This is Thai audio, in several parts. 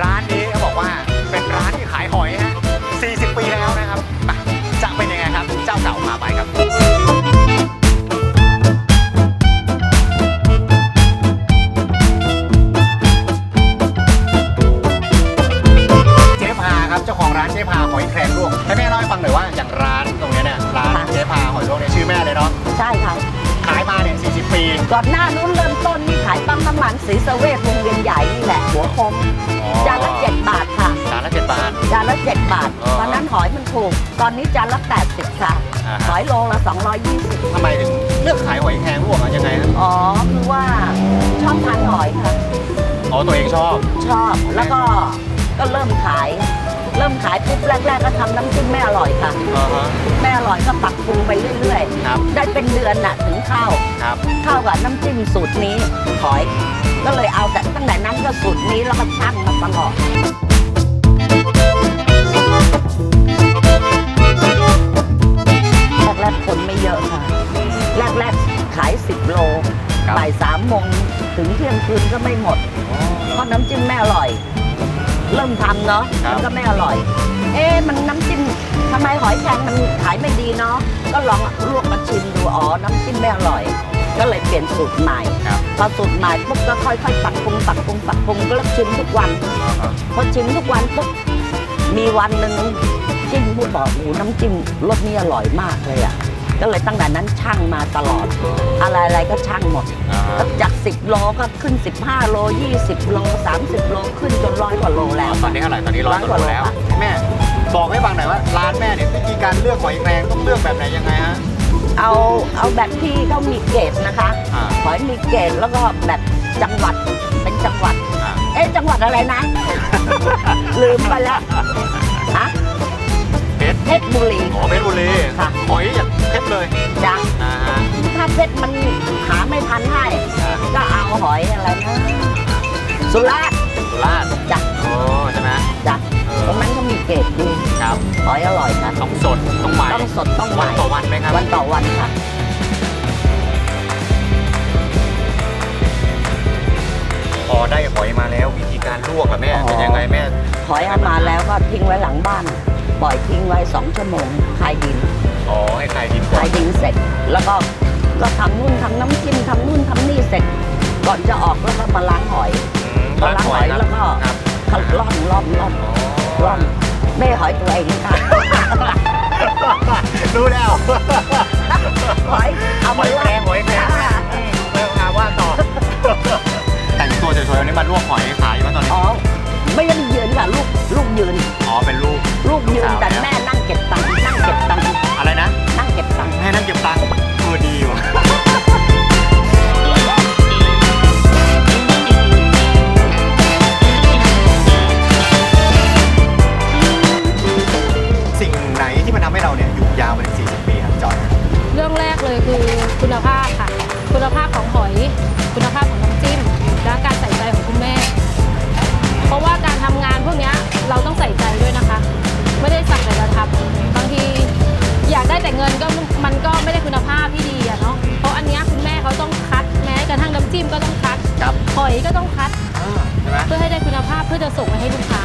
ร้านนี้เขาบอกว่าเป็นร้านที่ขายหอยฮะ ก่อนหน้านู้นเริ่มต้นนี่ขายปั๊มน้ำมันสีสเวทวงเวียนใหญ่นี่แหละ หัวคมจานละเจ็ดบาทค่ะ จานละเจ็ดบาท จานละเจ็ดบาท อ๋อตอนนั้นหอยมันถูก ตอนนี้จานละแปดสิบค่ะอ่าหฮะอยโลละ220ทำไมถึงเลือกขายหอยแครงลวกอะยังไงฮะอ๋อคือว่าชอบทานหอยค่ะ อ๋อตัวเองชอบ ชอบแล้วก็ก็เริ่มขาย เริ่มขายปุ๊บแรก ๆ ก็ทำน้ำจิ้มไม่อร่อยค่ะ อ่าฮะ ไม่อร่อยก็ปรับปรุงไปเรื่อยครับ ๆ ได้เป็นเดือนน่ะถึงเข้า ครับเข้ากับน้ำจิ้มสูตรนี้หอย ก็เลยเอาแต่ตั้งแต่นั้นก็สูตรนี้แล้วก็ชั่งมาตลอดแรกๆคนไม่เยอะค่ะ แรกๆขาย 10 โลครับบ่ายสามโมงถึงเที่ยงคืนก็ไม่หมด เพราะน้ำจิ้มไม่อร่อย เริ่มทำเนาะครับมันก็ไม่อร่อย เอ๊ะมันน้ำจิ้มทำไมหอยแครงมันขายไม่ดีเนาะก็ลองลวกมาชิมดูอ๋อน้ำจิ้มไม่อร่อย ก็เลยเปลี่ยนสูตรใหม่ครับ พอสูตรใหม่ปุ๊บก็ค่อยๆปรับปรุงปรับปรุงปรับปรุงก็เริ่มชิมทุกวันอ่าฮะพอชิมทุกวันปุ๊บมีวันหนึ่งจิ้มผู้บอกโอ้โหน้ำจิ้มรสนี้อร่อยมากเลยอะก็เลยตั้งแต่นั้นช่างมาตลอด อะไรๆก็ช่างหมดอ่าฮะก็จาก 10 โลก็ขึ้น 15 โล 20 โล 30 โลขึ้นจนร้อยกว่าโลแล้ว ตอนนี้เท่าไหร่ตอนนี้ร้อยร้อยกกว่าว่าโลแล้วโลค่ะแม่บอกให้ฟังหน่อยว่าร้านแม่เนี่ยวิธีการเลือกหอยแครงต้องเลือกแบบไหนยังไงฮะ เอาเอาแบบที่เขามีเกรดนะคะอ่าหอยมีเกรดแล้วก็แบบจังหวัดเป็นจังหวัด อ่าเอ๊ะจังหวัดอะไรนะ ลืมไปแล้วฮะเพชรเพชรบุรี อ๋อเพชรบุรีค่ะ หอยอย่างเพชรเลยจ้ะอ่าฮะถ้าเพชรมันหาไม่ทันให้ อ่าก็เอาหอยอะไรนะสุราษฎร์ องนั้นก็มีเกรดดีครับหอยอร่อยค่ะ ต้องสดต้องใหม่ต้องสดต้องใหวัม่นต่อวันไหมครับ วันต่อวันค่ะพอได้หอยมาแล้ววิธีการลวกอะแม่อ๋อเป็นยังไงแม่หอยเอามาแล้วก็ทิ้งไว้หลังบ้าน ปล่อยทิ้งไว้สองชั่วโมงคลายดินอ๋อให้ใครดินคก่อลานยดินเสร็จ แล้วก็ก็ทำนู่นทำน้ำจิ้มทำนู่นทำนี่เสร็จ ก่อนจะออกแล้วก็มาล้างหอยอืมพอล้างหอยแล้วก็ครับล่อนล่อนล่อนอ๋อล่อน ไม่หอยตัวเองค่ะรู้แล้วหอยเอาหมาอยแครงหอยแครงค่ะเริ่มหาว่าต่อ แต่งตัวสวยๆวันนี้มาลวกหอยขายอยู่ไหมตอนนี้ อ๋อไม่ยังยืนค่ะลูกลูกยืน อ๋อเป็นลู ก็ต้องคัดอ่าใช่ไหมเพื่อให้ได้คุณภาพเพื่อจะส่งไปให้ลูกค้า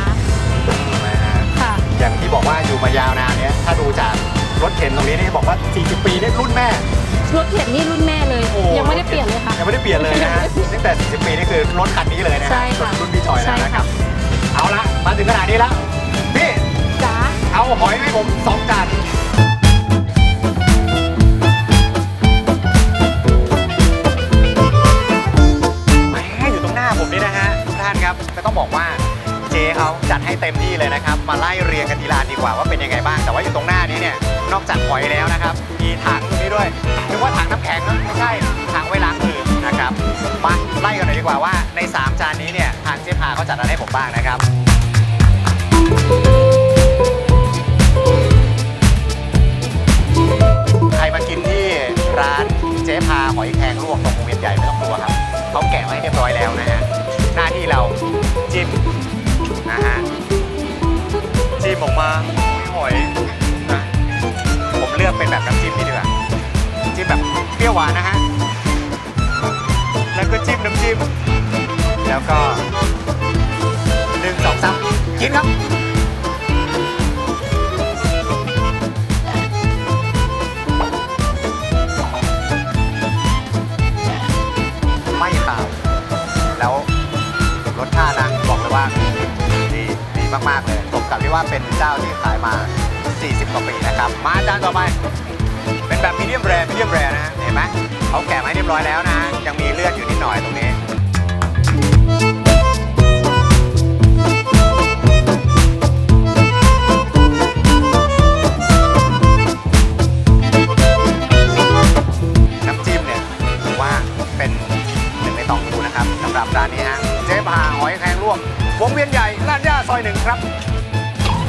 นะฮะค่ะ อย่างที่บอกว่าอยู่มายาวนานเนี่ยถ้าดูจากรถเข็นตรงนี้นี่บอกว่า 40 ปีนี่รุ่นแม่รถเข็นนี่รุ่นแม่เลย โอ้ยังไม่ได้เปลี่ยนเลยค่ะ ยังไม่ได้เปลี่ยนเลยนะฮะตั้งแต่ 40 ปีนี่คือรถคันนี้เลยนะฮะใช่ค่ะ รุ่นพี่จอยแล้วใช่นะคค่ะรับ เอาละมาถึงขนาดนี้แล้วพี่จ๋าเอาหอยให้ผมสองจาน ก็ต้องบอกว่าเจ๊เขาจัดให้เต็มที่เลยนะครับ มาไล่เรียงกันทีละอันดีกว่าว่าเป็นยังไงบ้าง แต่ว่าอยู่ตรงหน้านี้เนี่ย นอกจากหอยแล้วนะครับ มีถังตรงนี้ด้วยนึกว่าถังน้ำแข็งนะไม่ใช่ ถังไว้ล้างมือนะครับ มาไล่กันหน่อยดีกว่าว่าใน 3 จานนี้เนี่ยทางเจ๊พาเขาจัดอะไรให้ผมบ้างนะครับใครมากินที่ร้านเจ๊พาหอยแครงลวกตรงวงเวียนใหญ่ไม่ต้องกลัวครับ มาหอยนะผมเลือกเป็นแบบน้ำจิ้มนี้ดีกว่าจิ้มแบบเปรี้ยวหวานนะฮะแล้วก็จิ้มน้ำจิ้มแล้วก็หนึ่งสองสามกินครับไม่ขาวแล้วรสชาตินะบอกเลยว่าดีดีมาก ๆ เลย กับที่ว่าเป็นเจ้าที่ขายมา 40 กว่าปีนะครับ มาจานต่อไป เป็นแบบมีเดียมแรมีเดียมแรนะ เห็นไหมเขาแกะมาให้เรียบร้อยแล้วนะ ยังมีเลือดอยู่นิดหน่อยตรงนี้น้ำจิ้มเนี่ยว่าเป็นหนึ่งในตองดูนะครับสำหรับร้านนี้ฮะเจ๊พาหอยแครงลวกวงเวียนใหญ่ลาดย่าซอยหนึ่งครับ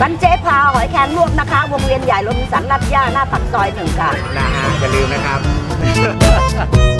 ร้านเจ๊พาหอยแครงลวกนะคะ วงเวียนใหญ่โรบินสันลาดย่าหน้าปากซอยหนึ่งค่ะ นะฮะอย่าลืมนะครับ